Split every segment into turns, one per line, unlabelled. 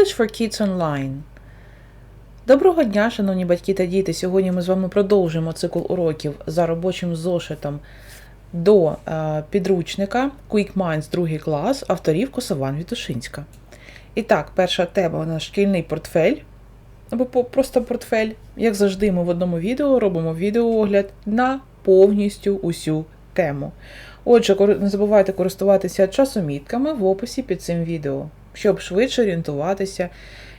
English for Kids Online. Доброго дня, шановні батьки та діти. Сьогодні ми з вами продовжимо цикл уроків за робочим зошитом до е, підручника Quick Minds 2 клас авторів Косован Вітушинська. І так, перша тема у нас шкільний портфель. Або просто портфель. Як завжди, ми в одному відео робимо відеоогляд на повністю усю тему. Отже, не забувайте користуватися часомітками в описі під цим відео щоб швидше орієнтуватися,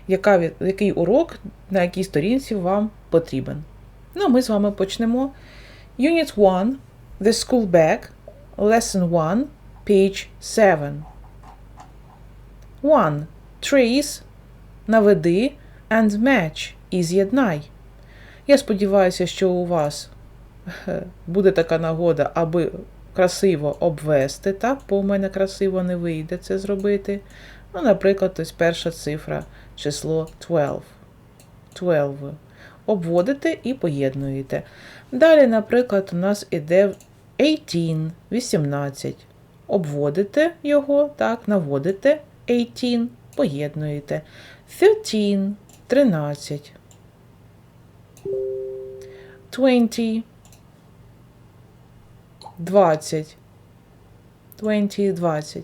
яка, який урок на якій сторінці вам потрібен. Ну, ми з вами почнемо. Unit 1, The School Bag, Lesson 1, page 7. 1. Trace, наведи and match і з'єднай. Я сподіваюся, що у вас е, буде така нагода, аби красиво обвести. Так, бо у мене красиво не вийде це зробити. Ну, наприклад, ось перша цифра, число 12. 12. Обводите і поєднуєте. Далі, наприклад, у нас іде 18, 18. Обводите його, так, наводите 18, поєднуєте. 13 13. 20. 20. 20, 20.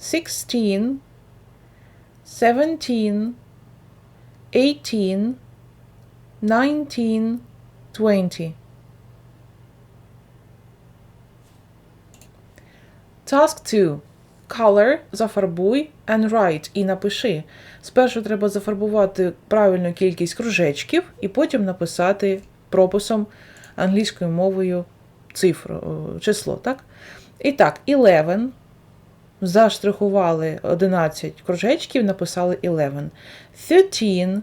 16, 17, 18, nineteen, 20. Task 2. Color, зафарбуй and write і напиши. Спершу треба зафарбувати правильну кількість кружечків і потім написати прописом англійською мовою цифру, е, число. так? І так, 11, заштрихували 11 кружечків, написали 11. 13.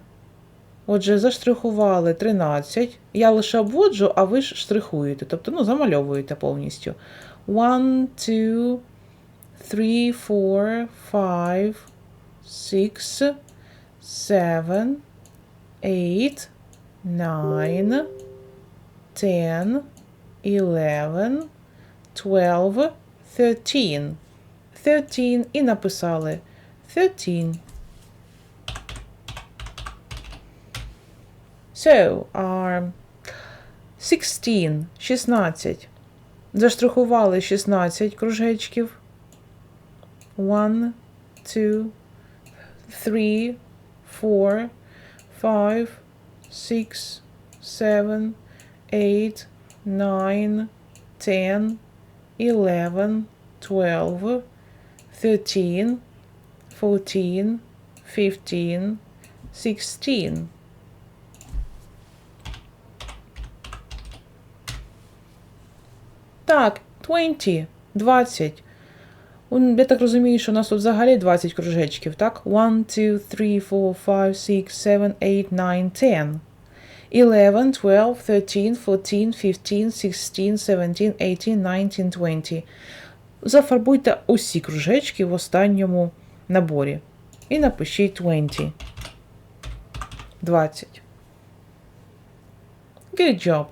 Отже, заштрихували 13. Я лише обводжу, а ви ж штрихуєте. Тобто, ну, замальовуєте повністю. 1, 2, 3, 4, 5, 6, 7, 8, 9, 10, 11, 12, 13. 13 і написали 13. So, um, 16, 16. Заштрихували 16 кружечків. 1, 2, 3, 4, 5, 6, 7, 8, 9, 10, 11, 12, 13, 14, 15, 16. Так, 20, 20. Я так розумію, що у нас тут взагалі 20 кружечків, так? 1, 2, 3, 4, 5, 6, 7, 8, 9, 10. 11, 12, 13, 14, 15, 16, 17, 18, 19, 20. Зафарбуйте усі кружечки в останньому наборі. І напишіть 20. 20. Good job!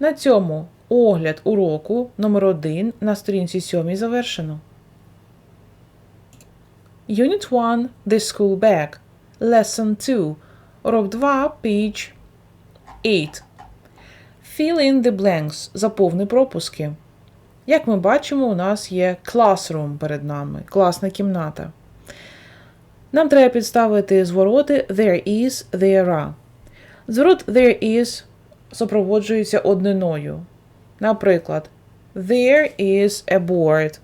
На цьому огляд уроку номер 1 на сторінці 7 завершено. Unit 1 The School Bag. Lesson 2. Урок 2 page 8. Fill in the blanks. Заповни пропуски. Як ми бачимо, у нас є класрум перед нами, класна кімната. Нам треба підставити звороти there is, there are. Зворот there is супроводжується одниною. Наприклад, there is a board.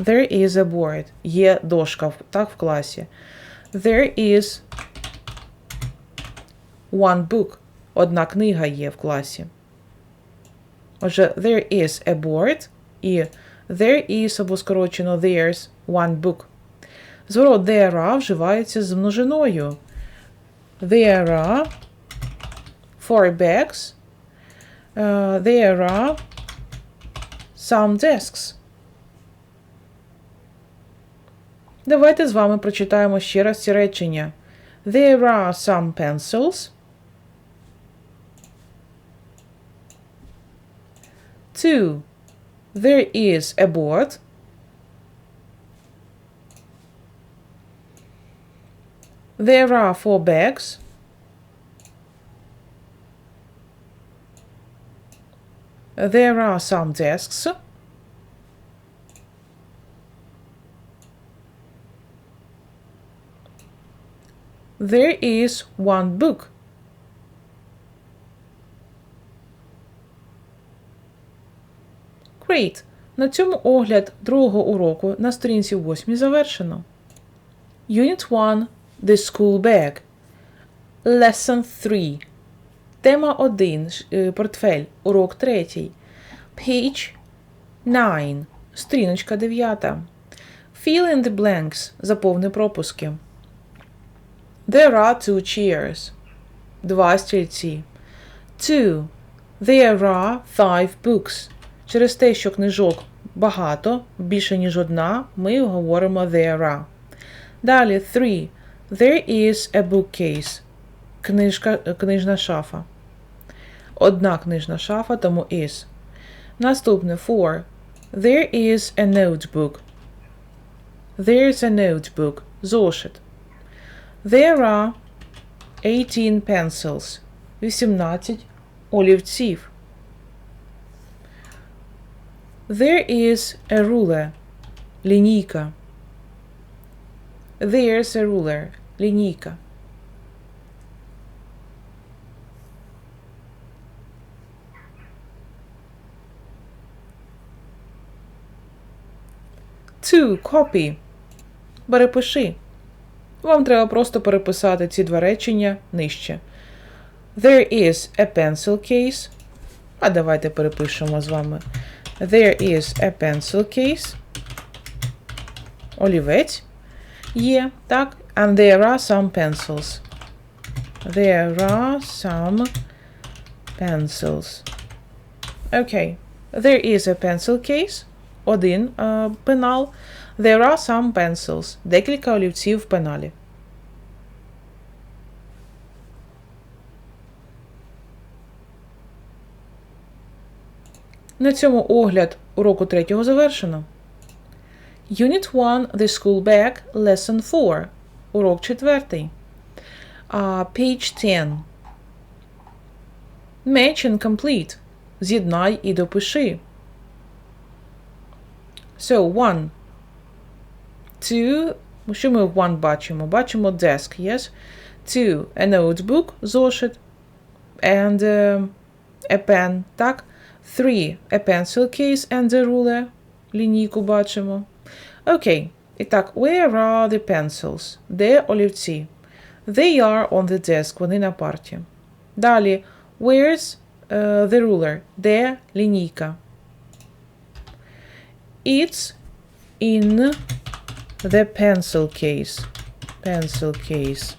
There is a board. Є дошка так, в класі. There is one book. Одна книга є в класі. Отже, there is a board і there is або скорочено there's one book. Зворот there are вживається з множиною. There are four bags. Uh, there are some desks. Давайте з вами прочитаємо ще раз ці речення. There are some pencils. two, there is a board. There are four bags. There are some desks. There is one book. Great! На цьому огляд другого уроку на сторінці 8 завершено. Unit 1 The School Bag. Lesson 3. Тема 1. Е, портфель. Урок 3. Page 9. Стріночка 9. Fill in the blanks. Заповни пропуски. There are two chairs. Два стільці. 2. There are five books. Через те, що книжок багато, більше ніж одна, ми говоримо there are. Далі, three. There is a bookcase. Книжка, Книжна шафа. Одна книжна шафа, тому is. Наступне four. There is a notebook. There is a notebook. Зошит. There are 18 pencils. 18 олівців. There is a ruler. Лінійка. There's a ruler. Лінійка. To copy. Перепиши. Вам треба просто переписати ці два речення нижче. There is a pencil case. А давайте перепишемо з вами. There is a pencil case. Olivet, yeah, так. And there are some pencils. There are some pencils. Okay. There is a pencil case. Один uh, penal. There are some pencils. Декілька олівців в пеналі. На цьому огляд уроку третього завершено. Unit 1 The School Bag, Lesson 4. Урок 4. Uh, page 10. Match and complete. З'єднай і допиши. So, one. Two. Що ми в one бачимо? Бачимо desk, yes? Two. A notebook, зошит. And uh, a pen, так? 3. A pencil case and the ruler. Лінійку бачимо. Okay. І так, where are the pencils? Де олівці? They are on the desk. Вони на парті. Далі. Where's uh, the ruler? Де лінійка? It's in the pencil case. Pencil case.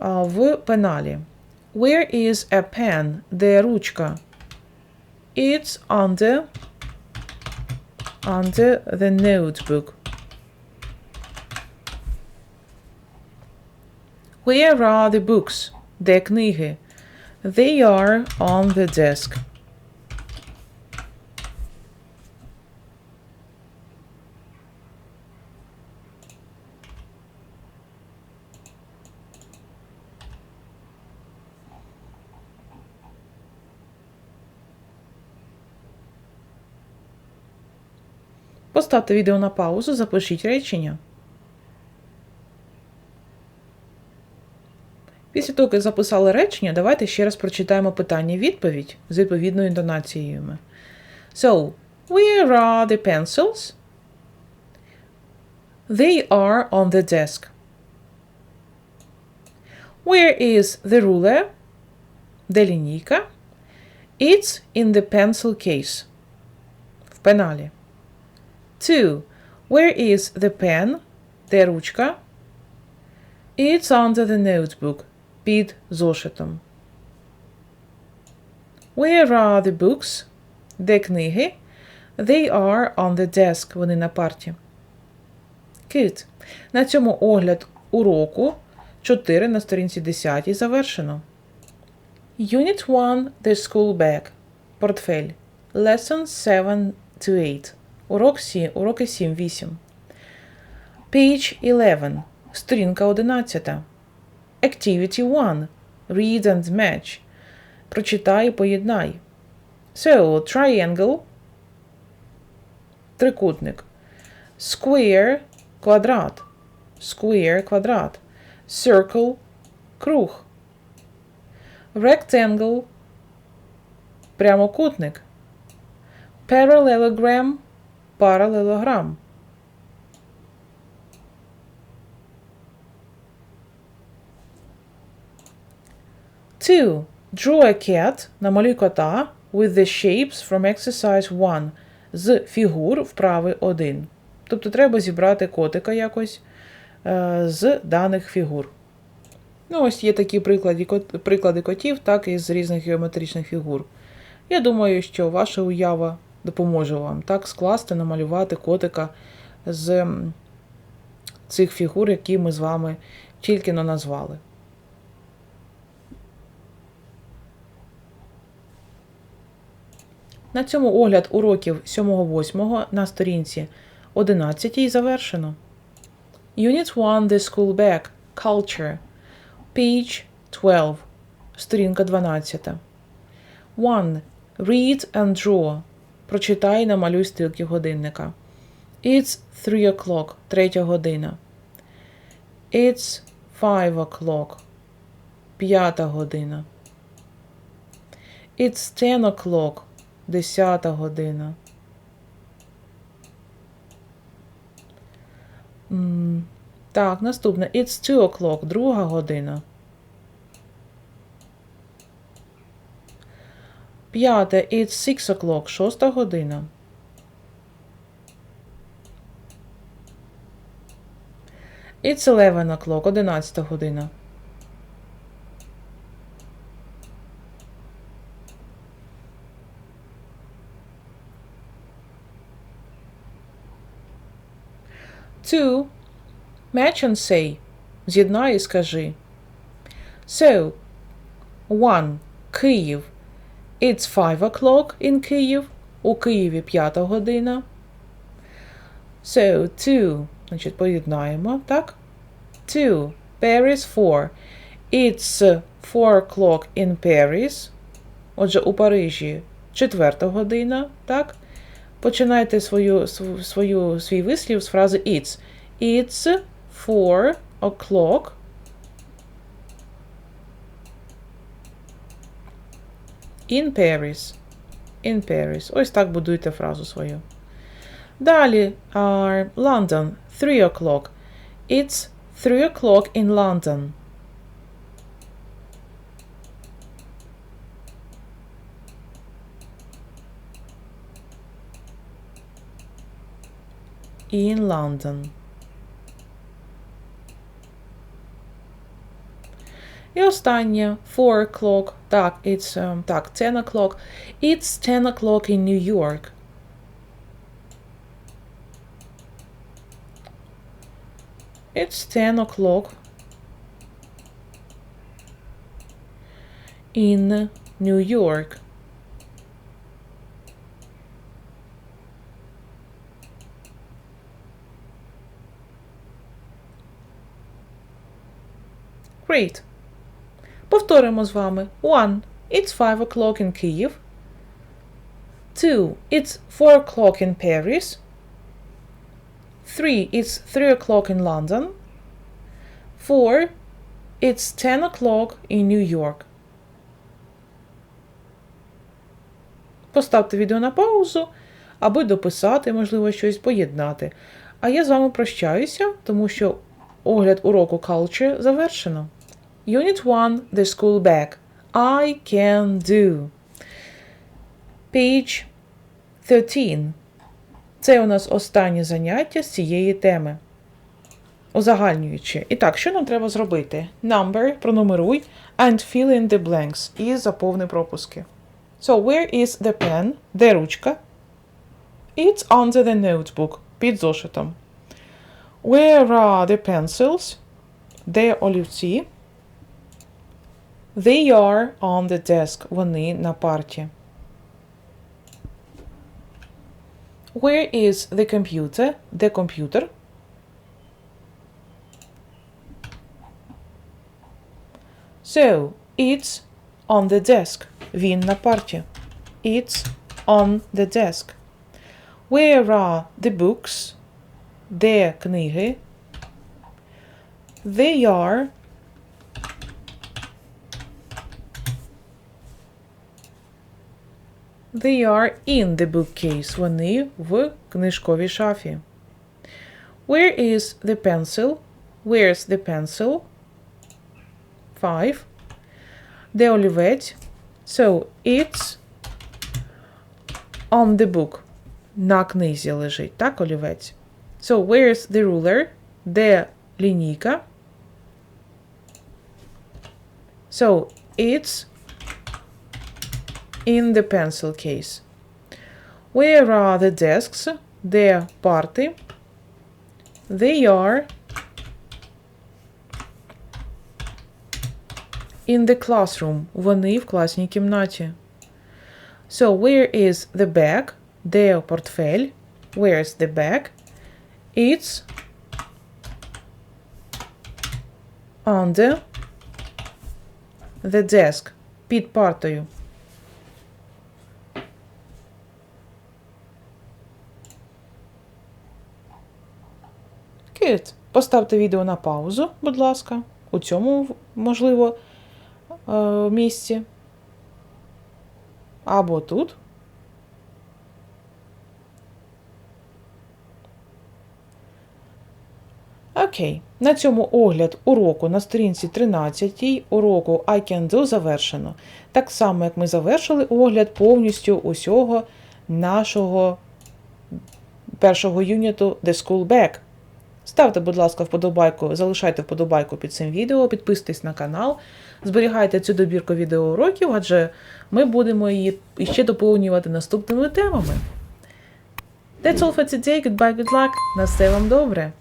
Uh, в пеналі. Where is a pen? Де ручка? it's under under the notebook. Where are the books? The книги. They are on the desk. Поставте відео на паузу, запишіть речення. Після того, як записали речення, давайте ще раз прочитаємо питання відповідь з відповідною інтонацією. So, where are the pencils? They are on the desk. Where is the ruler? Де лінійка? It's in the pencil case. В пеналі. Two, where is the pen? Де ручка? It's under the notebook. Під зошитом. Where are the books? Де книги? They are on the desk. Вони на парті. Good. На цьому огляд уроку 4 на сторінці 10 завершено. Unit 1. The school bag. Портфель. Lesson 7 to 8. Урок 7, уроки 7, 8. Page 11. Сторінка 11. Activity 1. Read and match. Прочитай і поєднай. So, triangle. Трикутник. Square квадрат. Square квадрат. Circle круг. Rectangle прямокутник. Parallelogram паралелограм. Two. Draw a cat намалюй кота with the shapes from exercise 1 з фігур вправи 1. Тобто треба зібрати котика якось е, з даних фігур. Ну, ось є такі приклади, приклади котів, так і з різних геометричних фігур. Я думаю, що ваша уява Допоможе вам так скласти, намалювати котика з цих фігур, які ми з вами тільки но назвали. На цьому огляд уроків 7-8 на сторінці 11 завершено. Unit 1 The School Bag Culture Page 12. Сторінка 12. 1. Read and draw. Прочитай і намалюй стрілки годинника. It's 3 o'clock, третя година. It's 5 o'clock. П'ята година. It's 10 o'clock. Десята година. Так, наступне. It's 2 o'clock, друга година. П'яте. It's six o'clock. Шоста година. It's 11 o'clock. Одинадцята година. To. Match and say. З'єднай і скажи. So. One. Київ. It's five o'clock in Kyiv. У Києві п'ята година. So, two. Значить, поєднаємо, так? Two. Paris four. It's four o'clock in Paris. Отже, у Парижі четверта година, так? Починайте свою, свою, свій вислів з фрази it's. It's four o'clock In Paris. In Paris. Ось так будуйте фразу свою. Далі are uh, London. 3 o'clock. It's 3 o'clock in London. In London. І останнє 4 o'clock. Так, it's, um, так, 10 o'clock. It's 10 o'clock in New York. It's 10 o'clock in New York. Great. Повторимо з вами. One. It's five o'clock in Kyiv. Two. It's four o'clock in Paris. Three. It's three o'clock in London. Four. It's ten o'clock in New York. Поставте відео на паузу, аби дописати, можливо, щось поєднати. А я з вами прощаюся, тому що огляд уроку Culture завершено. Unit 1, The School Bag. I can do. Page 13. Це у нас останнє заняття з цієї теми. Узагальнюючи. І так, що нам треба зробити? Number, пронумеруй, and fill in the blanks. І заповни пропуски. So, where is the pen? Де ручка? It's under the notebook. Під зошитом. Where are the pencils? Де олівці? They are on the desk. Вони на парті. Where is the computer? The computer. So, it's on the desk. Він на парті. It's on the desk. Where are the books? Де книги? They are They are in the bookcase. Вони в книжковій шафі. Where is the pencil? Where's the pencil? Five. The olivet. So it's on the book. На книзі лежить, так, олівець. So, where's the ruler? Де лінійка? So, it's in the pencil case. Where are the desks? Their party. They are in the classroom. Вони в класній кімнаті. So, where is the bag? Their portfolio. Where is the bag? It's under the, the desk. Під партою. Привіт! Поставте відео на паузу, будь ласка, у цьому, можливо, е, місці. Або тут. Окей, на цьому огляд уроку на сторінці 13 уроку I Can Do завершено. Так само, як ми завершили огляд повністю усього нашого першого юніту The School Back. Ставте, будь ласка, вподобайку, залишайте вподобайку під цим відео, підписуйтесь на канал, зберігайте цю добірку відеоуроків, адже ми будемо її іще доповнювати наступними темами. That's all for today. Goodbye, good luck. На все вам добре!